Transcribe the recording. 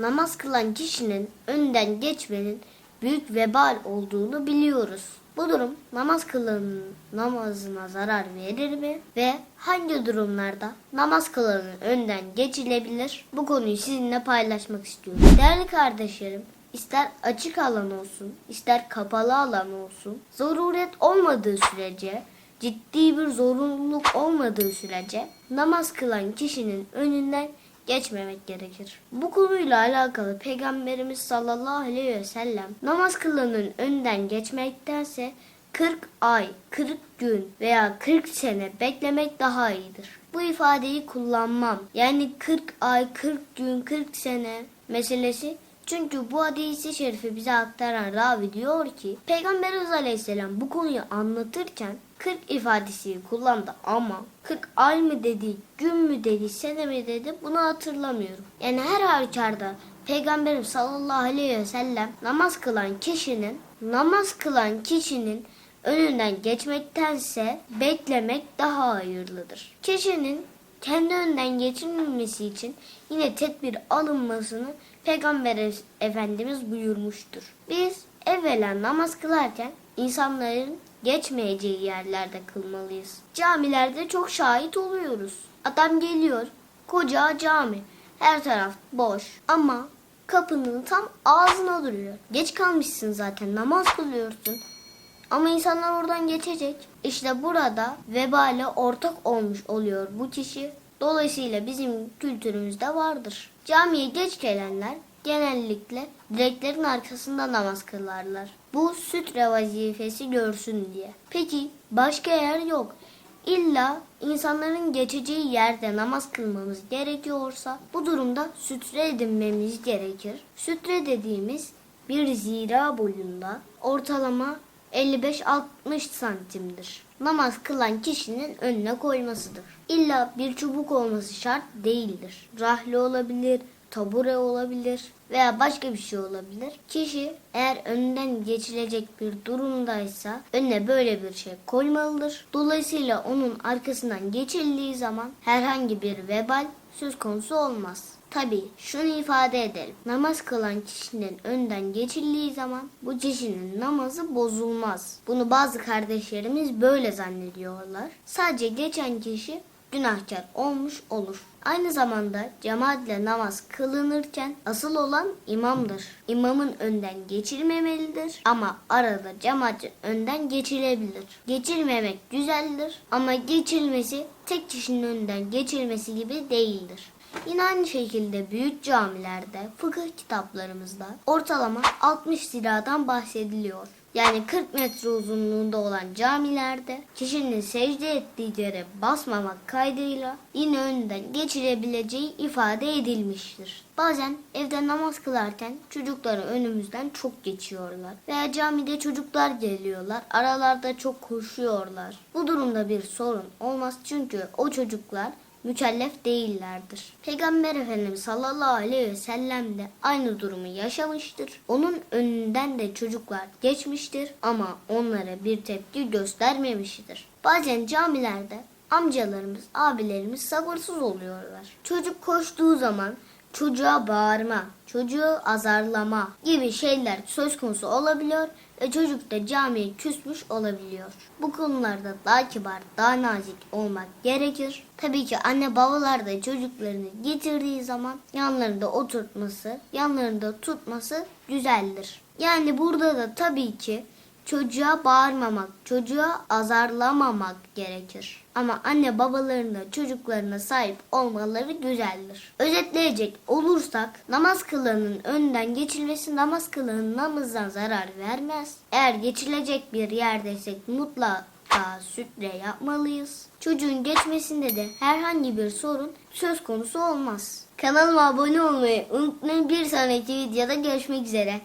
namaz kılan kişinin önden geçmenin büyük vebal olduğunu biliyoruz. Bu durum namaz kılanın namazına zarar verir mi? Ve hangi durumlarda namaz kılanın önden geçilebilir? Bu konuyu sizinle paylaşmak istiyorum. Değerli kardeşlerim, ister açık alan olsun, ister kapalı alan olsun, zaruret olmadığı sürece, ciddi bir zorunluluk olmadığı sürece namaz kılan kişinin önünden geçmemek gerekir. Bu konuyla alakalı Peygamberimiz sallallahu aleyhi ve sellem namaz kılanın önden geçmektense 40 ay, 40 gün veya 40 sene beklemek daha iyidir. Bu ifadeyi kullanmam. Yani 40 ay, 40 gün, 40 sene meselesi çünkü bu hadisi şerifi bize aktaran ravi diyor ki Peygamberimiz Aleyhisselam bu konuyu anlatırken 40 ifadesi kullandı ama 40 ay mı dedi, gün mü dedi, sene mi dedi bunu hatırlamıyorum. Yani her halükarda Peygamberim sallallahu aleyhi ve sellem namaz kılan kişinin namaz kılan kişinin önünden geçmektense beklemek daha hayırlıdır. Kişinin kendi önden geçilmemesi için yine tedbir alınmasını Peygamber Efendimiz buyurmuştur. Biz evvela namaz kılarken insanların geçmeyeceği yerlerde kılmalıyız. Camilerde çok şahit oluyoruz. Adam geliyor, koca cami, her taraf boş ama kapının tam ağzına duruyor. Geç kalmışsın zaten namaz kılıyorsun. Ama insanlar oradan geçecek. İşte burada vebale ortak olmuş oluyor bu kişi. Dolayısıyla bizim kültürümüzde vardır. Camiye geç gelenler genellikle direklerin arkasında namaz kılarlar. Bu sütre vazifesi görsün diye. Peki başka yer yok. İlla insanların geçeceği yerde namaz kılmamız gerekiyorsa bu durumda sütre edinmemiz gerekir. Sütre dediğimiz bir zira boyunda ortalama 55-60 santimdir. Namaz kılan kişinin önüne koymasıdır. İlla bir çubuk olması şart değildir. Rahli olabilir, tabure olabilir veya başka bir şey olabilir. Kişi eğer önünden geçilecek bir durumdaysa önüne böyle bir şey koymalıdır. Dolayısıyla onun arkasından geçildiği zaman herhangi bir vebal söz konusu olmaz. Tabi şunu ifade edelim. Namaz kılan kişinin önden geçildiği zaman bu kişinin namazı bozulmaz. Bunu bazı kardeşlerimiz böyle zannediyorlar. Sadece geçen kişi günahkar olmuş olur. Aynı zamanda cemaatle namaz kılınırken asıl olan imamdır. İmamın önden geçilmemelidir ama arada cemaat önden geçilebilir. Geçilmemek güzeldir ama geçilmesi tek kişinin önden geçilmesi gibi değildir. Yine aynı şekilde büyük camilerde, fıkıh kitaplarımızda ortalama 60 ziradan bahsediliyor. Yani 40 metre uzunluğunda olan camilerde kişinin secde ettiği yere basmamak kaydıyla yine önden geçirebileceği ifade edilmiştir. Bazen evde namaz kılarken çocukları önümüzden çok geçiyorlar. Veya camide çocuklar geliyorlar. Aralarda çok koşuyorlar. Bu durumda bir sorun olmaz çünkü o çocuklar mükellef değillerdir. Peygamber Efendimiz sallallahu aleyhi ve sellem de aynı durumu yaşamıştır. Onun önünden de çocuklar geçmiştir ama onlara bir tepki göstermemiştir. Bazen camilerde amcalarımız, abilerimiz sabırsız oluyorlar. Çocuk koştuğu zaman çocuğa bağırma, çocuğu azarlama gibi şeyler söz konusu olabiliyor ve çocuk da camiye küsmüş olabiliyor. Bu konularda daha kibar, daha nazik olmak gerekir. Tabii ki anne babalar da çocuklarını getirdiği zaman yanlarında oturtması, yanlarında tutması güzeldir. Yani burada da tabii ki çocuğa bağırmamak, çocuğa azarlamamak gerekir. Ama anne babaların da çocuklarına sahip olmaları güzeldir. Özetleyecek olursak namaz kılanın önden geçilmesi namaz kılanın namazdan zarar vermez. Eğer geçilecek bir yerdeysek mutlaka sütre yapmalıyız. Çocuğun geçmesinde de herhangi bir sorun söz konusu olmaz. Kanalıma abone olmayı unutmayın. Bir sonraki videoda görüşmek üzere.